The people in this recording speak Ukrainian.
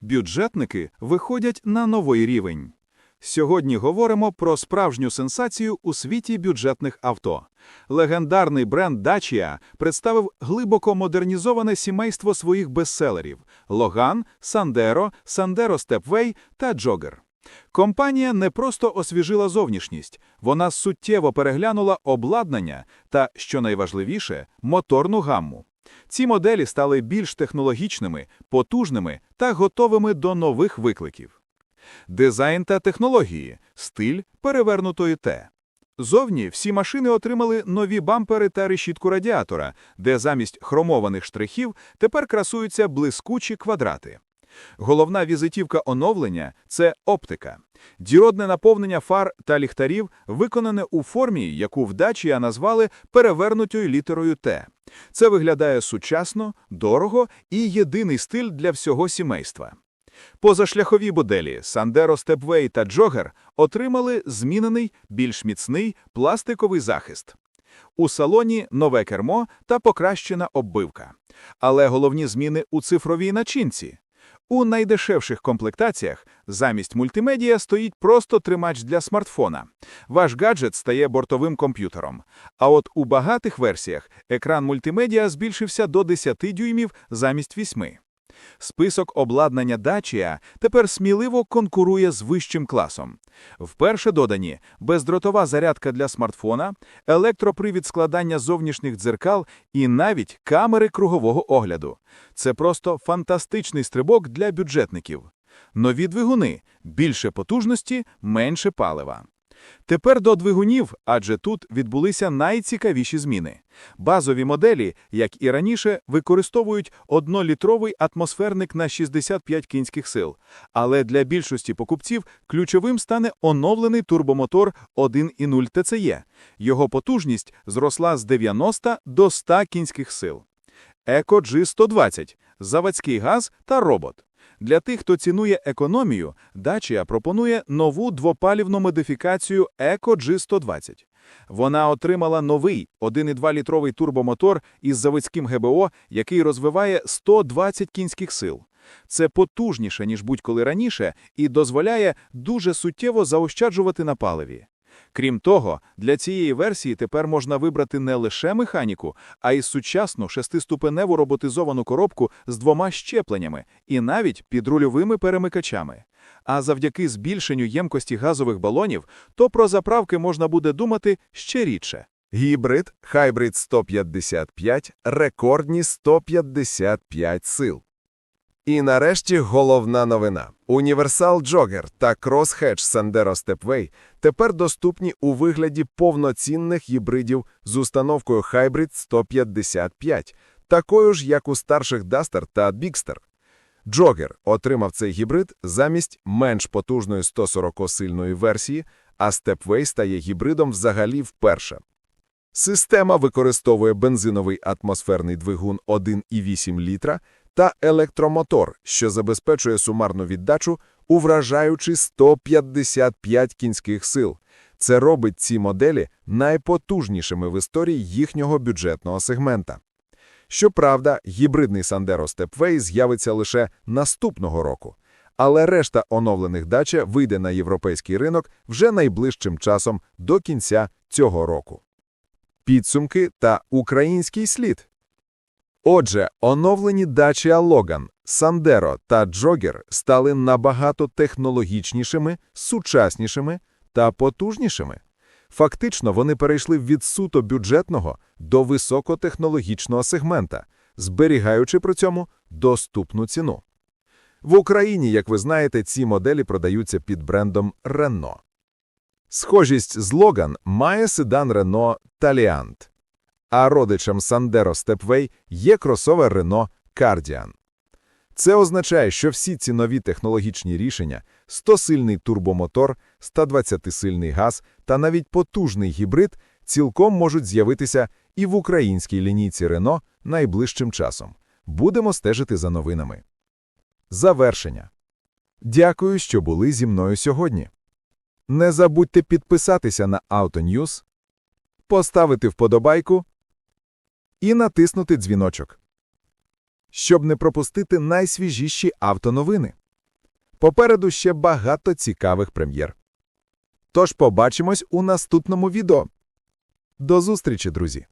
Бюджетники виходять на новий рівень. Сьогодні говоримо про справжню сенсацію у світі бюджетних авто. Легендарний бренд Dacia представив глибоко модернізоване сімейство своїх бестселерів – Logan, Sandero, Sandero Stepway та Jogger. Компанія не просто освіжила зовнішність, вона суттєво переглянула обладнання та, що найважливіше, моторну гамму. Ці моделі стали більш технологічними, потужними та готовими до нових викликів. Дизайн та технології, стиль перевернутої Т. Зовні всі машини отримали нові бампери та решітку радіатора, де замість хромованих штрихів тепер красуються блискучі квадрати. Головна візитівка оновлення – це оптика. Діодне наповнення фар та ліхтарів виконане у формі, яку в Dacia назвали перевернутою літерою Т. Це виглядає сучасно, дорого і єдиний стиль для всього сімейства. Позашляхові моделі Sandero Stepway та Jogger отримали змінений, більш міцний пластиковий захист. У салоні нове кермо та покращена оббивка. Але головні зміни у цифровій начинці. У найдешевших комплектаціях замість мультимедіа стоїть просто тримач для смартфона. Ваш гаджет стає бортовим комп'ютером. А от у багатих версіях екран мультимедіа збільшився до 10 дюймів замість 8. Список обладнання Dacia тепер сміливо конкурує з вищим класом. Вперше додані бездротова зарядка для смартфона, електропривід складання зовнішніх дзеркал і навіть камери кругового огляду. Це просто фантастичний стрибок для бюджетників. Нові двигуни – більше потужності, менше палива. Тепер до двигунів, адже тут відбулися найцікавіші зміни. Базові моделі, як і раніше, використовують однолітровий атмосферник на 65 кінських сил. Але для більшості покупців ключовим стане оновлений турбомотор 1.0 ТЦЕ. Його потужність зросла з 90 до 100 кінських сил. Еко G120 – заводський газ та робот. Для тих, хто цінує економію, Dacia пропонує нову двопалівну модифікацію Eco G120. Вона отримала новий 1,2-літровий турбомотор із заводським ГБО, який розвиває 120 кінських сил. Це потужніше, ніж будь-коли раніше, і дозволяє дуже суттєво заощаджувати на паливі. Крім того, для цієї версії тепер можна вибрати не лише механіку, а й сучасну шестиступеневу роботизовану коробку з двома щепленнями і навіть підрульовими перемикачами. А завдяки збільшенню ємкості газових балонів, то про заправки можна буде думати ще рідше. Гібрид Hybrid 155, рекордні 155 сил. І нарешті головна новина. Універсал Jogger та Crosshatch Sandero Stepway тепер доступні у вигляді повноцінних гібридів з установкою Hybrid 155, такою ж, як у старших Duster та Bigster. Jogger отримав цей гібрид замість менш потужної 140-сильної версії, а Stepway стає гібридом взагалі вперше. Система використовує бензиновий атмосферний двигун 1,8 літра та електромотор, що забезпечує сумарну віддачу у вражаючі 155 кінських сил. Це робить ці моделі найпотужнішими в історії їхнього бюджетного сегмента. Щоправда, гібридний Sandero Stepway з'явиться лише наступного року, але решта оновлених дача вийде на європейський ринок вже найближчим часом до кінця цього року. Підсумки та український слід. Отже, оновлені Dacia Logan, Sandero та Jogger стали набагато технологічнішими, сучаснішими та потужнішими. Фактично, вони перейшли від суто бюджетного до високотехнологічного сегмента, зберігаючи при цьому доступну ціну. В Україні, як ви знаєте, ці моделі продаються під брендом Renault. Схожість з Logan має седан Renault Taliant а родичем Sandero Stepway є кросовер Renault Cardian. Це означає, що всі ці нові технологічні рішення – 100-сильний турбомотор, 120-сильний газ та навіть потужний гібрид – цілком можуть з'явитися і в українській лінійці Renault найближчим часом. Будемо стежити за новинами. Завершення. Дякую, що були зі мною сьогодні. Не забудьте підписатися на AutoNews, поставити вподобайку і натиснути дзвіночок, щоб не пропустити найсвіжіші автоновини. Попереду ще багато цікавих прем'єр. Тож побачимось у наступному відео. До зустрічі, друзі!